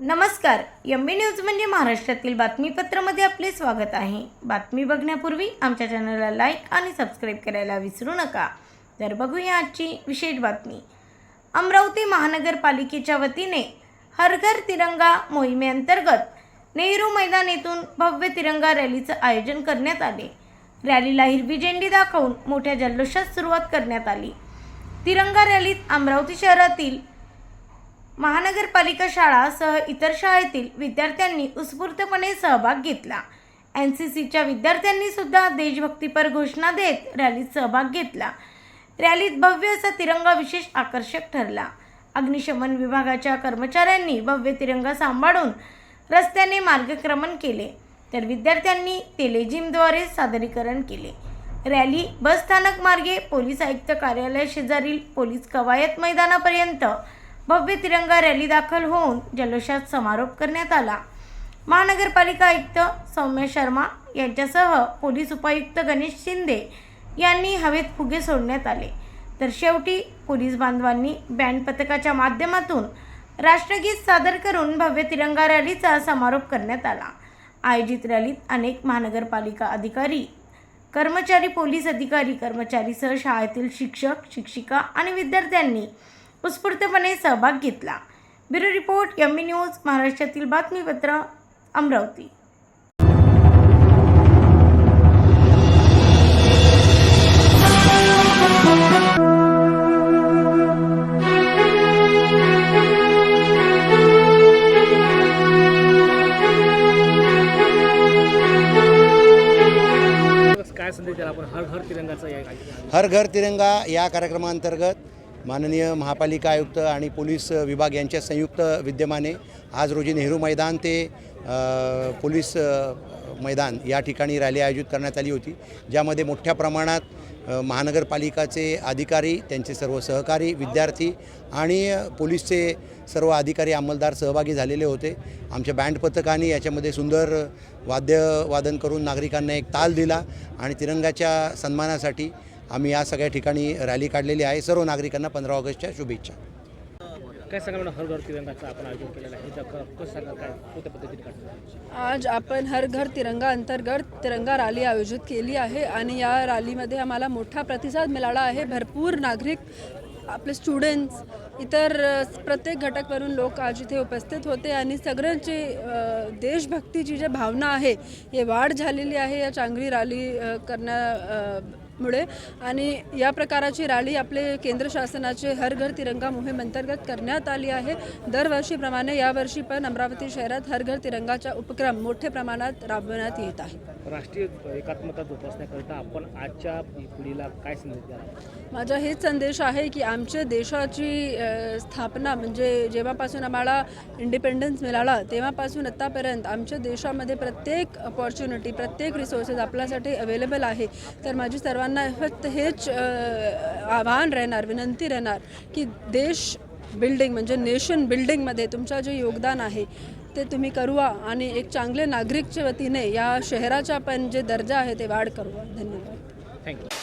नमस्कार M B news म्हणजे महाराष्ट्रातील बातमीपत्रामध्ये आपले स्वागत आहे. बातमी बघण्यापूर्वी आमच्या चॅनलला लाईक आणि सबस्क्राईब करायला विसरू नका. तर बघूया आजची विशेष बातमी. अमरावती महानगरपालिकेच्या वतीने हर घर तिरंगा मोहिमेअंतर्गत नेहरू मैदान येथून भव्य तिरंगा रॅलीचं आयोजन करण्यात आले. रॅलीला हिरवी झेंडी दाखवून मोठ्या जल्लोषात सुरुवात करण्यात आली. तिरंगा रॅलीत अमरावती शहरातील महानगरपालिका शाळासह इतर शाळेतील विद्यार्थ्यांनी उत्स्फूर्तपणे सहभाग घेतला. एन सी सीच्या विद्यार्थ्यांनी सुद्धा देशभक्तीपर घोषणा देत रॅलीत सहभाग घेतला. रॅलीत भव्य असा तिरंगा विशेष आकर्षक ठरला. अग्निशमन विभागाच्या कर्मचाऱ्यांनी भव्य तिरंगा सांभाळून रस्त्याने मार्गक्रमण केले. तर विद्यार्थ्यांनी तेलेजिमद्वारे सादरीकरण केले. रॅली बस स्थानक मार्गे पोलीस आयुक्त कार्यालय शेजारील पोलीस कवायत मैदानापर्यंत भव्य तिरंगा रॅली दाखल होऊन जल्लोषात समारोप करण्यात आला. महानगरपालिका आयुक्त सौम्य शर्मा यांच्यासह पोलीस उपायुक्त गणेश शिंदे यांनी हवेत फुगे सोडण्यात आले. तर शेवटी पोलीस बांधवांनी बँड पथकाच्या माध्यमातून राष्ट्रगीत सादर करून भव्य तिरंगा रॅलीचा समारोप करण्यात आला. आयोजित रॅलीत अनेक महानगरपालिका अधिकारी कर्मचारी पोलीस अधिकारी कर्मचारीसह शाळेतील शिक्षक शिक्षिका आणि विद्यार्थ्यांनी उत्स्फूर्तपणे सहभाग घेतला. Bureau report M B news महाराष्ट्रातील बातमीपत्र अमरावती. घर हर घर तिरंगा या कार्यक्रमांतर्गत माननीय महापालिका आयुक्त आणि पोलीस विभाग यांच्या संयुक्त विद्यमाने आज रोजी नेहरू मैदान ते पोलीस मैदान या ठिकाणी रॅली आयोजित करण्यात आली होती ज्यामध्ये मोठ्या प्रमाणात महानगरपालिकाचे अधिकारी त्यांचे सर्व सहकारी विद्यार्थी आणि पोलीसचे सर्व अधिकारी अंमलदार सहभागी झालेले होते. आमच्या बँड पथकाने याच्यामध्ये सुंदर वाद्य वादन करून नागरिकांना एक ताल दिला आणि तिरंगाच्या सन्मानासाठी आम्ही या सगळ्या ठिकाणी रॅली काढलेली आहे. सर्व नागरिकांना पंधरा ऑगस्टच्या शुभेच्छा. काय सांगा मॅडम हर घर तिरंगाचं आपण आयोजन केलेलं आहे. कसं सांगा काय कोणत्या पद्धतीने काढतो आज आपण हर घर तिरंगा अंतर्गत तिरंगा रॅली आयोजित केली आहे आणि या रॅलीमध्ये आम्हाला मोठा प्रतिसाद मिळाला आहे. भरपूर नागरिक आपले स्टुडंट्स इतर प्रत्येक घटकवरून लोक आज इथे उपस्थित होते आणि सगळ्यांची देशभक्तीची जी भावना आहे हे वाढ झालेली आहे. या चांगली रॅली करण्या मुळे आणि या प्रकाराची रॅली आपले केंद्र शासनाचे हर घर तिरंगा मोहीम अंतर्गत करण्यात आली आहे. दरवर्षीप्रमाणे यावर्षी पण अमरावती शहरात हर घर तिरंगाचा उपक्रम मोठ्या प्रमाणात राबवण्यात येत आहे. राष्ट्रीय एकात्मता जोपासण्याकरिता आपण आजच्या पिढीला काय संदेश माझा हेच संदेश आहे की आमच्या देशाची स्थापना म्हणजे जेव्हापासून आम्हाला इंडिपेंडन्स मिळाला तेव्हापासून आत्तापर्यंत आमच्या देशामध्ये प्रत्येक अपॉर्च्युनिटी प्रत्येक रिसोर्सेस आपल्यासाठी अवेलेबल आहे. तर माझी सर्वांना फक्त हेच आव्हान राहणार विनंती राहणार की देश बिल्डिंग म्हणजे नेशन बिल्डिंगमध्ये तुमचं जे योगदान आहे ते तुम्ही करवा आणि एक चांगले नागरिकच्या वतीने या शहराचा पण जे दर्जा आहे ते वाढ करवा धन्यवाद. थँक्यू